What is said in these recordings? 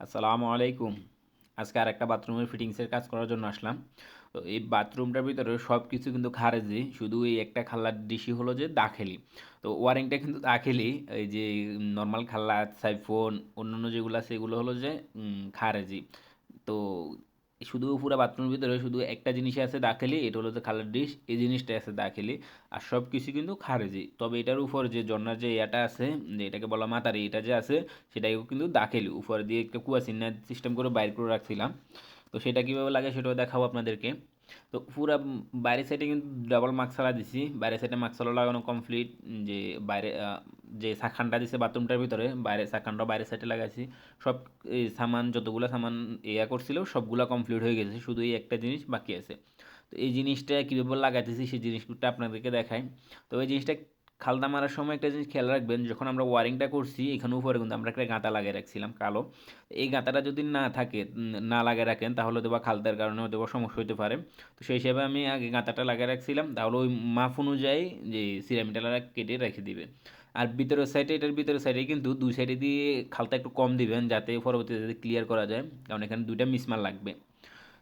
আসসালামু আলাইকুম। আজকে আর একটা বাথরুমের ফিটিংসের কাজ করার জন্য আসলাম। তো এই বাথরুমটার ভিতরে সব কিছু কিন্তু খারেজি, শুধু এই একটা খাল্লার ডিসি হলো যে দাখেলি। তো ওয়ারিংটা কিন্তু দাখেলি, এই যে নর্মাল খাল্লা, সাইফোন, অন্যান্য যেগুলো আছে এগুলো হলো যে খারেজি। তো শুধু পুরো বাথরুমের ভিতরে শুধু একটা জিনিসই আছে দাখেলি এটা হলো যে খালার ডিশ এই জিনিসটা আছে দাখেলি আর সব কিছু কিন্তু খারেজি। তবে এটার উপর যে ঝর্ণার যে ইয়াটা আছে এটাকে বলা মাতারি, এটা যে আছে, সেটাকেও কিন্তু দাখেলি উপর দিয়ে একটা কুয়া চিহ্ন সিস্টেম করে বাইর করে রাখছিলাম। তো সেটা কীভাবে লাগে সেটাও দেখাবো আপনাদেরকে। তো পুরা বাইরের সাইডে কিন্তু ডাবল মাকসালা দিছি। বাইরের সাইডে মাকসালা লাগানো কমপ্লিট যে বাইরে যে সাখানটা দিছে বাথরুমটার ভিতরে, বাইরে সাখানটা বাইরের সাইডে লাগাইছি, সব সামান, যতগুলো সামান ইয়া করছিল, সবগুলা কমপ্লিট হয়ে গেছে, শুধু এই একটা জিনিস বাকি আছে। তো এই জিনিসটা কীভাবে লাগাইতেছি, সেই জিনিসটা আপনাদেরকে দেখাই। তো এই জিনিসটা খালদা মারার সময় একটা জিনিস খেয়াল রাখবেন, যখন আমরা ওয়ারিংটা করছি, এখানে উপরে কিন্তু আমরা একটা গাঁথা লাগিয়ে রাখছিলাম, কালো। এই গাঁথাটা যদি না থাকে না লাগিয়ে রাখেন, তাহলে দেবা খালদার কারণে হয়তো বা সমস্যা হতে পারে। তো সেই হিসাবে আমি আগে গাঁথাটা লাগিয়ে রাখছিলাম, তাহলে ওই মাপ অনুযায়ী যে সিরামিটা কেটে রেখে দিবে। আর ভিতরের সাইডে এটার ভিতরের সাইডে কিন্তু দুই সাইডে দিয়ে খালটা একটু কম দিবেন যাতে পরবর্তীতে যাতে ক্লিয়ার করা যায়, কারণ এখানে দুইটা মিসমার লাগবে।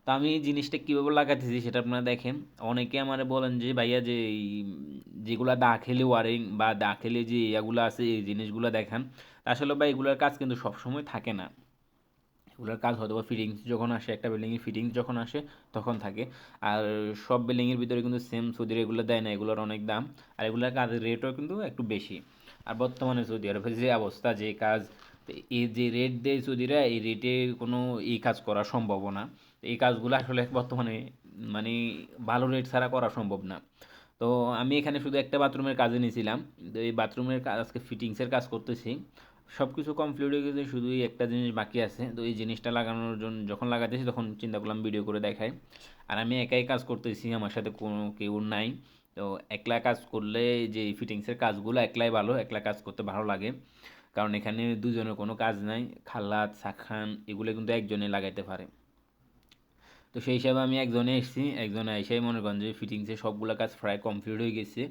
তো আমি জিনিসটা কীভাবে লাগাতেছি সেটা আপনারা দেখেন। অনেকে আমার বলেন যে, ভাইয়া, যে এই যেগুলা দাখেলি ওয়ারিং বা দা খেলে যে ইয়াগুলো আছে, এই জিনিসগুলো দেখান। আসলে ভাই, এগুলোর কাজ কিন্তু সবসময় থাকে না। এগুলোর কাজ হয়তো বা ফিটিংস যখন আসে, একটা বিল্ডিংয়ের ফিটিংস যখন আসে, তখন থাকে। আর সব বিল্ডিংয়ের ভিতরে কিন্তু সেম সৌদির এগুলো দেয় না, এগুলোর অনেক দাম। আর এগুলোর কাজের রেটও কিন্তু একটু বেশি। আর বর্তমানে সৌদি আরবের যে অবস্থা, যে কাজ, এই যে রেট দেয় সৌদিরা, এই রেটে কোনো এই কাজ করা সম্ভব না। এই কাজগুলো আসলে বর্তমানে মানে ভালো রেট ছাড়া করা সম্ভব না। তো আমি এখানে শুধু একটা বাথরুমের কাজে নিয়েছিলাম। তো এই বাথরুমের কাজ আজকে ফিটিংসের কাজ করতেছি। সব কিছু কমপ্লিট হয়ে গেছে শুধু একটা জিনিস বাকি আছে। তো এই জিনিসটা লাগানোর জন্য যখন লাগাতেছি, তখন চিন্তা করলাম ভিডিও করে দেখাই। আর আমি একাই কাজ করতেছি, আমার সাথে কোনো কেউ নাই। তো একলা কাজ করলে যে ফিটিংসের কাজগুলো একলাই ভালো, একলা কাজ করতে ভালো লাগে। কারণ এখানে দুজনের কোনো কাজ নাই, খালাত সাখান এগুলো কিন্তু একজনে লাগাইতে পারে। তো সেই হিসাবে আমি একজনে এসেছি, একজনে এসেই মনে করেন যে ফিটিংসে সবগুলো কাজ প্রায় কমপ্লিট হয়ে গেছে,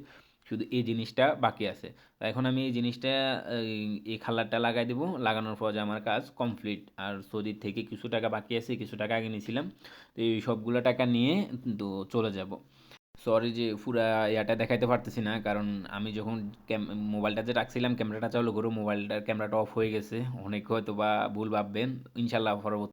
শুধু এই জিনিসটা বাকি আছে। তো এখন আমি এই জিনিসটা, এই এই খালারটা লাগাই দেবো, লাগানোর পর যে আমার কাজ কমপ্লিট আর সৌদির থেকে কিছু টাকা বাকি আছে, কিছু টাকা আগে নিয়েছিলাম, তো এই সবগুলো টাকা নিয়ে তো চলে যাব। সরি যে পুরা ইয়াটা দেখাইতে পারতেছি না, কারণ আমি যখন মোবাইলটা যে রাখছিলাম, ক্যামেরাটা চালু করে, মোবাইলটার ক্যামেরাটা অফ হয়ে গেছে। অনেকে হয়তো বা ভুল ভাববেন, ইনশাল্লাহ পরবর্তী